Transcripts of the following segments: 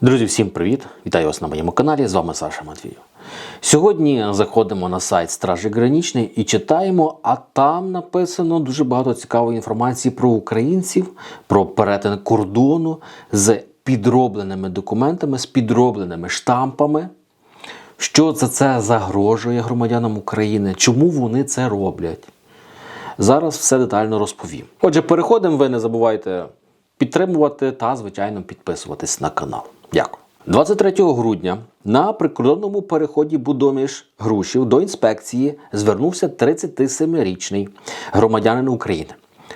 Друзі, всім привіт! Вітаю вас на моєму каналі. З вами Саша Матвієв. Сьогодні заходимо на сайт Стражі Гранічної і читаємо, а там написано дуже багато цікавої інформації про українців, про перетин кордону з підробленими документами, з підробленими штампами. Що за це загрожує громадянам України? Чому вони це роблять? Зараз все детально розповім. Отже, переходимо. Ви не забувайте підтримувати та, звичайно, підписуватись на канал. Дякую. 23 грудня на прикордонному переході Будоміж Грушів до інспекції звернувся 37-річний громадянин України.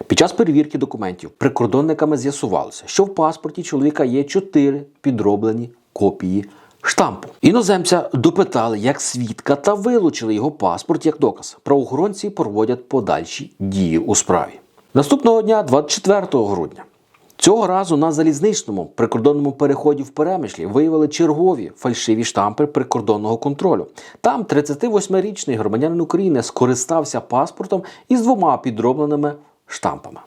Під час перевірки документів прикордонниками з'ясувалося, що в паспорті чоловіка є чотири підроблені копії штампу. Іноземця допитали як свідка та вилучили його паспорт як доказ. Правоохоронці проводять подальші дії у справі. Наступного дня, 24 грудня, Цього разу на залізничному прикордонному переході в Перемишлі виявили чергові фальшиві штампи прикордонного контролю. Там 38-річний громадянин України скористався паспортом із двома підробленими штампами.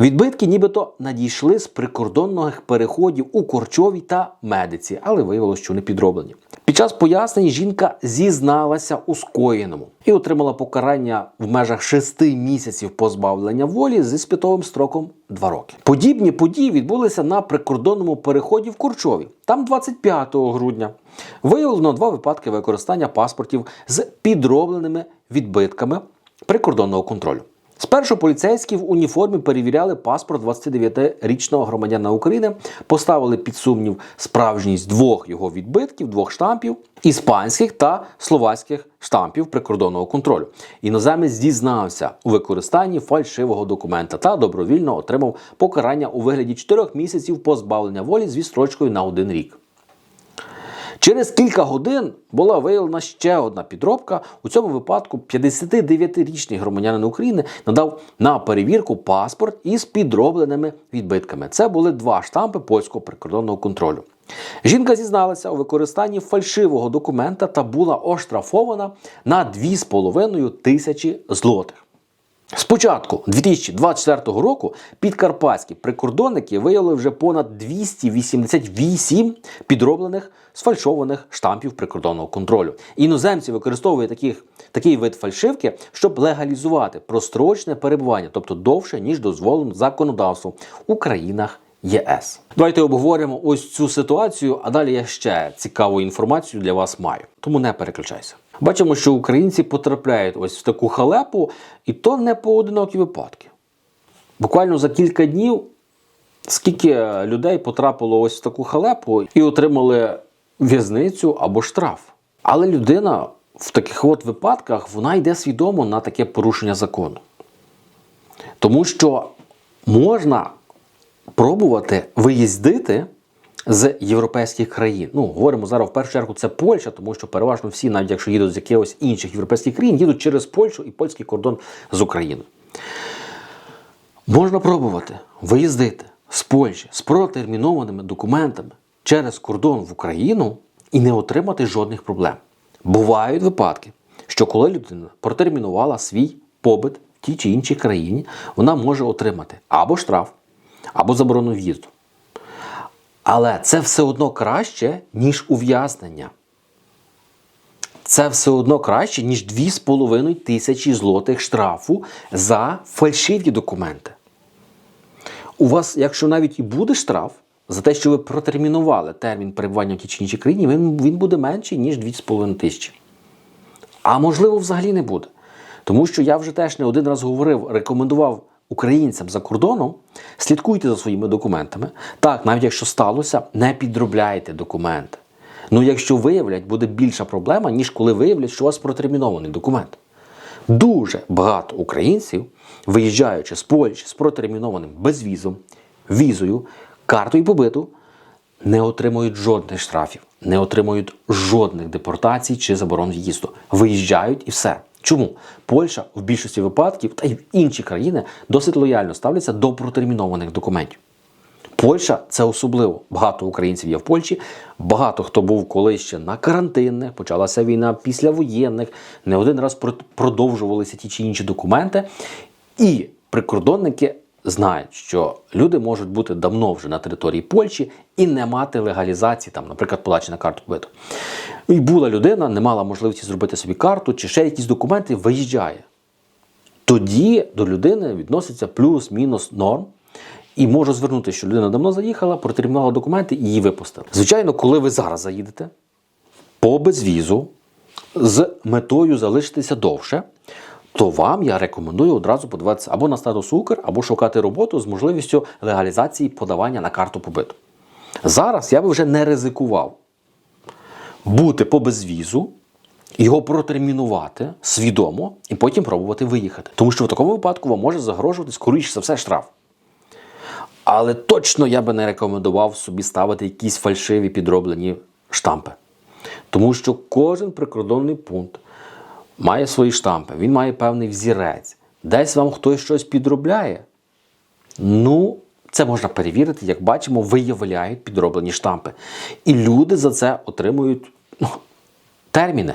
Відбитки нібито надійшли з прикордонних переходів у Корчовій та Медиці, але виявилося, що не підроблені. Під час пояснень жінка зізналася у скоєному і отримала покарання в межах шести місяців позбавлення волі зі спитовим строком 2 роки. Подібні події відбулися на прикордонному переході в Корчові. Там 25 грудня виявлено два випадки використання паспортів з підробленими відбитками прикордонного контролю. Спершу поліцейські в уніформі перевіряли паспорт 29-річного громадянина України, поставили під сумнів справжність двох його відбитків, двох штампів іспанських та словацьких штампів прикордонного контролю. Іноземець дізнався у використанні фальшивого документа та добровільно отримав покарання у вигляді 4 місяців позбавлення волі з відстрочкою на один рік. Через кілька годин була виявлена ще одна підробка. У цьому випадку 59-річний громадянин України надав на перевірку паспорт із підробленими відбитками. Це були два штампи польського прикордонного контролю. Жінка зізналася у використанні фальшивого документа та була оштрафована на 2,5 тисячі злотих. Спочатку 2024 року підкарпатські прикордонники виявили вже понад 288 підроблених сфальшованих штампів прикордонного контролю. Іноземці використовують таких, такий вид фальшивки, щоб легалізувати прострочне перебування, тобто довше ніж дозволено законодавством у країнах. ЄС. Давайте обговоримо ось цю ситуацію, а далі я ще цікаву інформацію для вас маю. Тому не переключайся. Бачимо, що українці потрапляють ось в таку халепу, і то не поодинокі випадки. Буквально за кілька днів скільки людей потрапило ось в таку халепу і отримали в'язницю або штраф. Але людина в таких от випадках вона йде свідомо на таке порушення закону. Тому що можна пробувати виїздити з європейських країн. Ну, говоримо зараз в першу чергу це Польща, тому що переважно всі, навіть якщо їдуть з якихось інших європейських країн, їдуть через Польщу і польський кордон з Україною. Можна пробувати виїздити з Польщі з протермінованими документами через кордон в Україну і не отримати жодних проблем. Бувають випадки, що коли людина протермінувала свій побит в тій чи іншій країні, вона може отримати або штраф, або заборону в'їзду. Але це все одно краще, ніж ув'язнення. Це все одно краще, ніж 2,5 тисячі злотих штрафу за фальшиві документи. У вас, якщо навіть і буде штраф за те, що ви протермінували термін перебування в тій чи іншій країні, він, він буде менший, ніж 2,5 тисячі. А можливо, взагалі не буде. Тому що я вже теж не один раз говорив, рекомендував українцям за кордоном, слідкуйте за своїми документами. Так, навіть якщо сталося, не підробляйте документи. Ну, якщо виявлять, буде більша проблема, ніж коли виявлять, що у вас протермінований документ. Дуже багато українців, виїжджаючи з Польщі з протермінованим безвізом, візою, картою побиту, не отримують жодних штрафів, не отримують жодних депортацій чи заборон в'їзду. Виїжджають і все. Чому? Польща в більшості випадків та й інші країни досить лояльно ставляться до протермінованих документів. Польща це особливо. Багато українців є в Польщі, багато хто був колись ще на карантинних, почалася війна після воєнних, не один раз продовжувалися ті чи інші документи. І прикордонники знають, що люди можуть бути давно вже на території Польщі і не мати легалізації, там, наприклад, подачі на карту побиту. І була людина, не мала можливості зробити собі карту чи ще якісь документи, виїжджає. Тоді до людини відноситься плюс-мінус норм. І можу звернути, що людина давно заїхала, протермінувала документи і її випустили. Звичайно, коли ви зараз заїдете по безвізу з метою залишитися довше, то вам я рекомендую одразу подаватися або на статус Укр, або шукати роботу з можливістю легалізації подавання на карту побиту. Зараз я би вже не ризикував бути по безвізу, його протермінувати свідомо і потім пробувати виїхати. Тому що в такому випадку вам може загрожувати, скоріше за все, штраф. Але точно я би не рекомендував собі ставити якісь фальшиві підроблені штампи. Тому що кожен прикордонний пункт має свої штампи, він має певний взірець. Десь вам хтось щось підробляє. Ну, це можна перевірити, як бачимо, виявляють підроблені штампи. І люди за це отримують ну, терміни.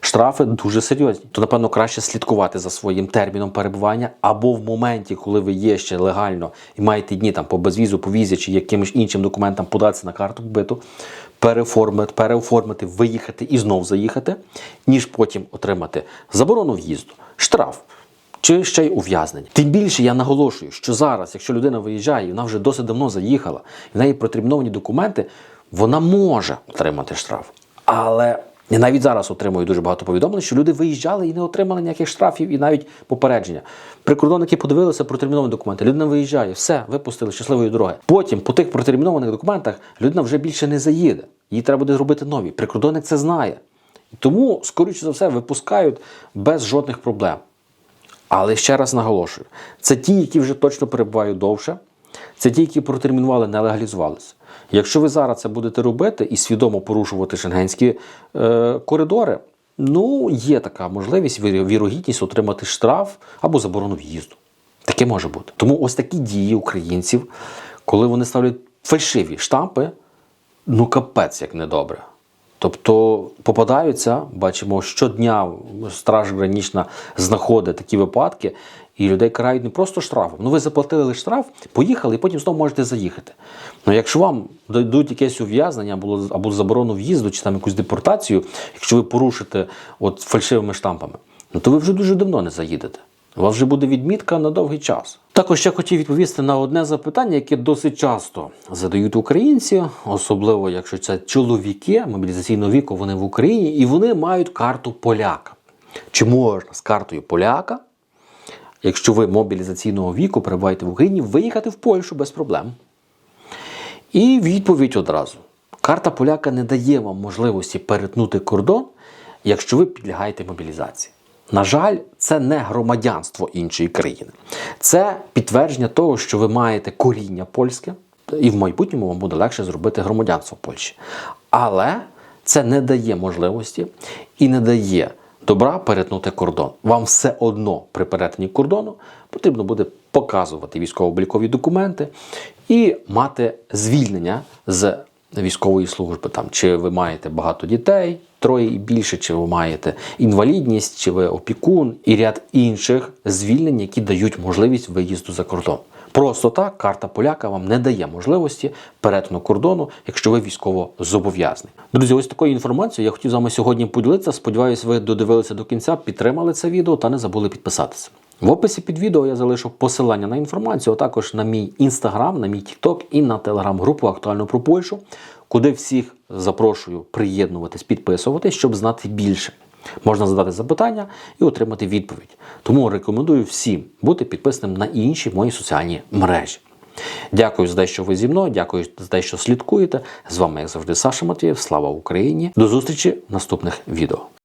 Штрафи дуже серйозні. То, напевно, краще слідкувати за своїм терміном перебування або в моменті, коли ви є ще легально і маєте дні там по безвізу, по візі чи якимось іншим документам податися на карту вбиту, переоформити, переоформити, виїхати і знов заїхати, ніж потім отримати заборону в'їзду, штраф. Чи ще й ув'язнення. Тим більше я наголошую, що зараз, якщо людина виїжджає, і вона вже досить давно заїхала, в неї протерміновані документи, вона може отримати штраф. Але я навіть зараз отримую дуже багато повідомлень, що люди виїжджали і не отримали ніяких штрафів і навіть попередження. Прикордонники подивилися протерміновані документи. Людина виїжджає, все, випустили щасливої дороги. Потім по тих протермінованих документах людина вже більше не заїде. Їй треба буде зробити нові. Прикордонник це знає. Тому, скоріше за все, випускають без жодних проблем. Але ще раз наголошую: це ті, які вже точно перебувають довше, це ті, які протермінували, не легалізувалися. Якщо ви зараз це будете робити і свідомо порушувати шенгенські е, коридори, ну є така можливість, вірогідність отримати штраф або заборону в'їзду. Таке може бути. Тому ось такі дії українців, коли вони ставлять фальшиві штампи, ну капець як недобре. Тобто попадаються, бачимо, щодня страж гранічна знаходить такі випадки, і людей карають не просто штрафом. Ну ви заплатили штраф, поїхали, і потім знову можете заїхати. Ну якщо вам дадуть якесь ув'язнення або, або заборону в'їзду, чи там якусь депортацію, якщо ви порушите от фальшивими штампами, ну то ви вже дуже давно не заїдете. У вас вже буде відмітка на довгий час. Також ще хотів відповісти на одне запитання, яке досить часто задають українці, особливо якщо це чоловіки мобілізаційного віку, вони в Україні і вони мають карту поляка. Чи можна з картою поляка, якщо ви мобілізаційного віку перебуваєте в Україні, виїхати в Польщу без проблем? І відповідь одразу: карта поляка не дає вам можливості перетнути кордон, якщо ви підлягаєте мобілізації. На жаль, це не громадянство іншої країни. Це підтвердження того, що ви маєте коріння польське, і в майбутньому вам буде легше зробити громадянство Польщі. Але це не дає можливості і не дає добра перетнути кордон. Вам все одно при перетині кордону потрібно буде показувати військово-облікові документи і мати звільнення з військової служби. Там, чи ви маєте багато дітей, троє і більше, чи ви маєте інвалідність, чи ви опікун і ряд інших звільнень, які дають можливість виїзду за кордон. Просто так карта поляка вам не дає можливості перетину кордону, якщо ви військово зобов'язаний. Друзі, ось такою інформацією я хотів з вами сьогодні поділитися. Сподіваюсь, ви додивилися до кінця, підтримали це відео та не забули підписатися. В описі під відео я залишу посилання на інформацію, а також на мій інстаграм, на мій тікток і на телеграм-групу Актуально про Польщу, куди всіх запрошую приєднуватись, підписуватись, щоб знати більше. Можна задати запитання і отримати відповідь. Тому рекомендую всім бути підписаним на інші мої соціальні мережі. Дякую за те, що ви зі мною. Дякую за те, що слідкуєте. З вами, як завжди, Саша Матвієв. Слава Україні! До зустрічі в наступних відео.